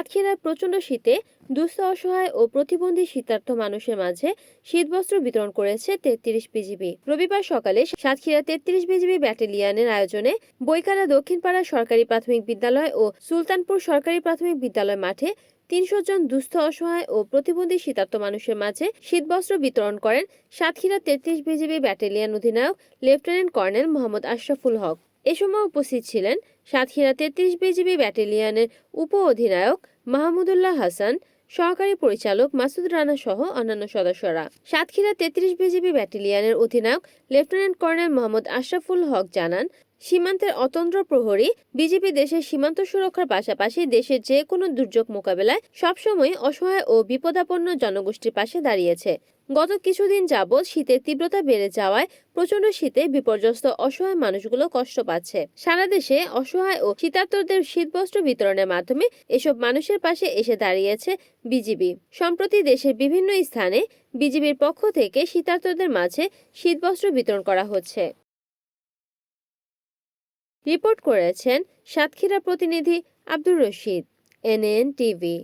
সাতক্ষীরার প্রচণ্ড শীতে, দুস্থ, অসহায় ও প্রতিবন্ধী শীতার্থ মানুষের মাঝে শীতবস্ত্র বিতরণ করেছে তেত্রিশ বিজিবি। রবিবার সকালে সাতক্ষীরা তেত্রিশ বিজিবি ব্যাটালিয়নের আয়োজনে বৈকারা দক্ষিণপাড়া সরকারি প্রাথমিক বিদ্যালয় ও সুলতানপুর সরকারি প্রাথমিক বিদ্যালয় মাঠে তিনশো জন দুস্থ, অসহায় ও প্রতিবন্ধী শীতার্থ মানুষের মাঝে শীতবস্ত্র বিতরণ করেন সাতক্ষীরা তেত্রিশ বিজিবি ব্যাটালিয়ন অধিনায়ক লেফটেন্যান্ট কর্নেল মোহাম্মদ আশরাফুল হক। এ সময় উপস্থিত ছিলেন সাতক্ষীরা তেত্রিশ বিজিবি ব্যাটালিয়নের উপ অধিনায়ক মাহমুদুল্লাহ হাসান, সহকারী পরিচালক মাসুদ রানা সহ অন্যান্য সদস্যরা। সাতক্ষীরা তেত্রিশ বিজিবি ব্যাটালিয়নের অধিনায়ক লেফটেন্যান্ট কর্নেল মোহাম্মদ আশরাফুল হক জানান সীমান্তের অতন্ত্র প্রহরী বিজেপি দেশের সীমান্ত সুরক্ষার পাশাপাশি দেশের যে কোনো দুর্যোগ মোকাবেলায় সবসময় অসহায় ও বিপদাপন্ন জনগোষ্ঠীর পাশে দাঁড়িয়েছে। গত কিছুদিন যাবৎ শীতের তীব্রতা বেড়ে যাওয়ায় প্রচণ্ড শীতে বিপর্যস্ত অসহায় মানুষগুলো কষ্ট পাচ্ছে। সারা দেশে অসহায় ও শীতার্তদের শীতবস্ত্র বিতরণের মাধ্যমে এসব মানুষের পাশে এসে দাঁড়িয়েছে বিজিবি সম্প্রতি দেশের বিভিন্ন স্থানে বিজিবির পক্ষ থেকে শীতার্তদের মাঝে শীতবস্ত্র বিতরণ করা হচ্ছে। রিপোর্ট করেছেন সাতক্ষীরা প্রতিনিধি আব্দুর রশিদ এনএন টিভি